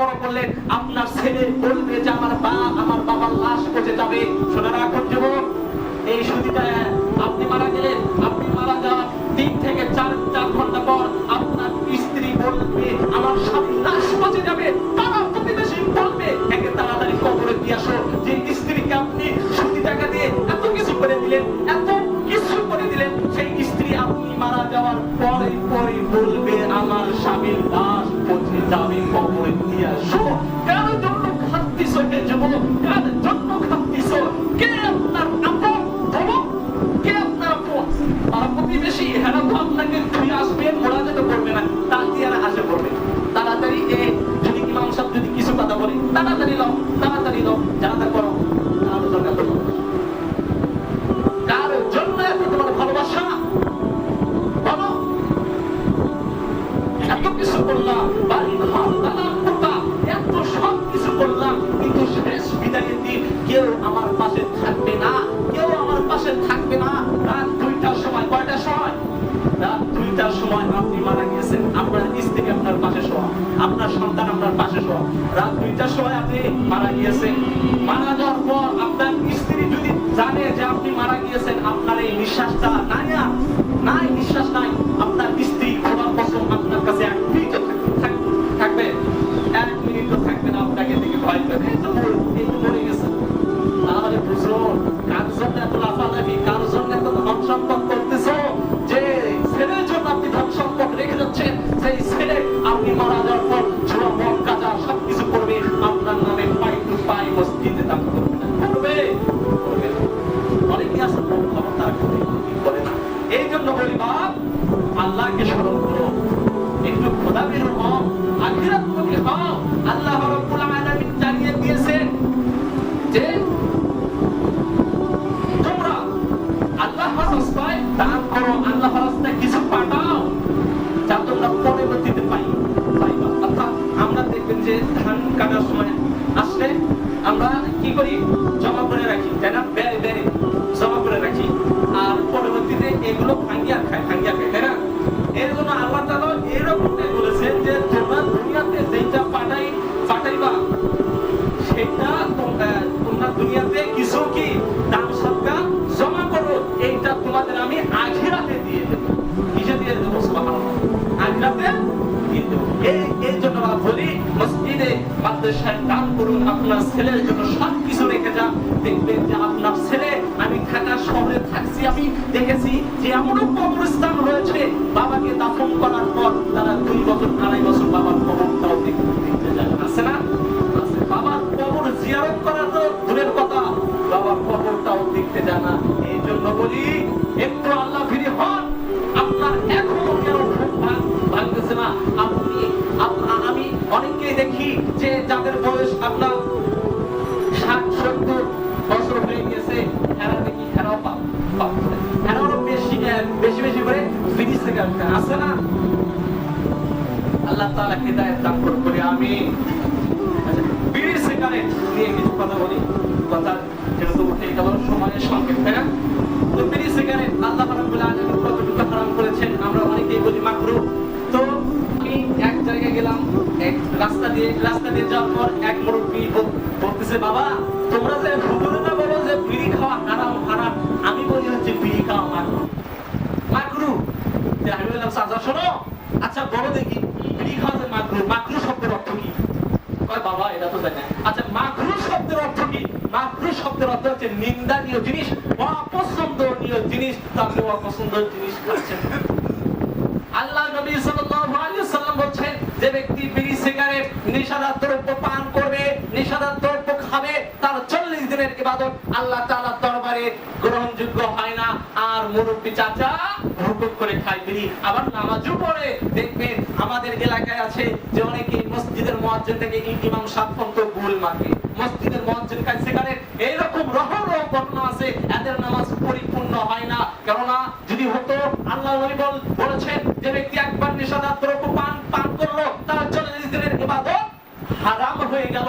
বড় করলেন আপনার ছেলে বলবে যে আমার বা আমার বাবার লাশ পচে যাবে। শুনে রাখুন যুবক। এই সুদিটা আপনি মারা গেলেন। আপনি মারা যাওয়ার তিন থেকে চার চার ঘণ্টা পর আপনার স্ত্রী বলবে, আমার স্বামী লাশ পচে যাবে। তারা প্রতিবেশী বলবে, একে তাড়াতাড়ি কবরে দিয়ে আসো। যে স্ত্রীকে আপনি সুদি টাকা দিয়ে এত কিছু করে দিলেন, এত কিছু করে দিলেন, সেই স্ত্রী আপনি মারা যাওয়ার পরে পরে বলবে, আমার স্বামীর লাশ পচে যাবে কবরে। দিয়ে গিয়েছেন মারা যাওয়ার পর আপনার স্ত্রী যদি জানে যে আপনি মারা গিয়েছেন, আপনার এই নিঃশ্বাসটা নাই আর মসজিদে করবে? এই জন্য বলি, বাপ, আল্লাহকে স্মরণ করো। একটু খোদা বের আখিরাত মুখী হও। আল্লাহ রাব্বুল আলামিন জানিয়ে দিয়েছেন যে, তোমরা আল্লাহর রাস্তায় দান করো, আল্লাহর রাস্তায় কিছু পাঠাও, যা তোমরা পরবর্তীতে পাই পাইবা। অর্থাৎ আমরা দেখবেন যে ধান কাটার সময় করি, জমা করে রাখি, তাই না? বেড়ে বেড়ে জমা করে রাখি। আর পরবর্তীতে এগুলো ভাঙ্গিয়া খায় ভাঙ্গিয়া খায়, তাই না? এর জন্য আল্লাহ তাআলা এরকমটাই বলেছেন যে, তোমরা দুনিয়াতে যেটা পাঠাই, পাঠাইবা সেটা তোমরা দুনিয়াতে কিছু কি দান সদকা জমা করো, এইটা তোমাদের আমি আখিরাতে দিয়ে দেবো। কিসে দিয়ে দেবো? আখিরাতে দেব এই এই জন্য বলি, মসজিদে, মাদ্রাসায় দান করুন, আপনার ছেলের জন্য সব কিছু রেখে যান। দেখবেন যে আপনার ছেলে, আমি ঢাকা শহরে থাকছি, আমি দেখেছি যে এমনও কবরস্থান রয়েছে, বাবাকে দাফন করার পর তারা দুই বছর, আড়াই বছর অনেককেই দেখি যে যাদের বয়স আপনার ষাট সত্তর বছর হয়ে গেছে এরা দেখি পাপ এরাও বেশি বেশি বেশি করে বিড়ি সিগারেট। আছে না? আল্লাহ তাআলা হেদায়েত দান করি আমিন। আচ্ছা, কথা বলি। সময়ের কতটুকু আমরা অনেকেই বলি মাকরু গেলাম। এক রাস্তা দিয়ে রাস্তা দিয়ে যাওয়ার পর এক মুরব্বী বল- বলতেছে, বাবা, তোমরা যে না বলো যে বিড়ি খাওয়া হারাম হারাম। আমি বলি হচ্ছে বিড়ি খাওয়া মাকরু মাকরু আমি বললাম, চাচা, শোনো। আচ্ছা বলো দেখি, বিড়ি খাওয়া যে মাকরু মাকরু শব্দের অর্থ কি? বাবা, এটা তো জানি। আচ্ছা মাকরু শব্দের অর্থ কি? মাকরু শব্দের অর্থ হচ্ছে নিন্দানীয় জিনিস, অপছন্দনীয় জিনিস। তো আপনি অপছন্দনীয় জিনিস খাচ্ছেন আল্লাহ নবী সাল্লাল্লাহু আলাইহি সাল্লাম বলছেন যে ব্যক্তি বিড়ি, সিগারেট নেশাদার দ্রব্য পান করবে নেশাদার দ্রব্য খাবে, তার 40 দিনের ইবাদত আল্লাহ তাআলার দরবারে গ্রহণযোগ্য হয় না। আর মুরব্বি চাচা হুকুম করে খায় বিড়ি। আবার নামাজও পড়ে। দেখবেন আমাদের এলাকায় আছে যে অনেকে মসজিদের মুয়াজ্জিন থেকে ইমাম সাহেব গোল মসজিদের মুয়াজ্জিন খায় সিগারেট। এইরকম রহ রহ ঘটনা আছে। এদের নামাজ পরিপূর্ণ হয় না। কেননা যদি হতো, আল্লাহ বল বলেছেন যে ব্যক্তি একবার নেশাদার দ্রব্য পান পান করল, তার জন্য নিজেদের ইবাদত হারাম হয়ে গেল।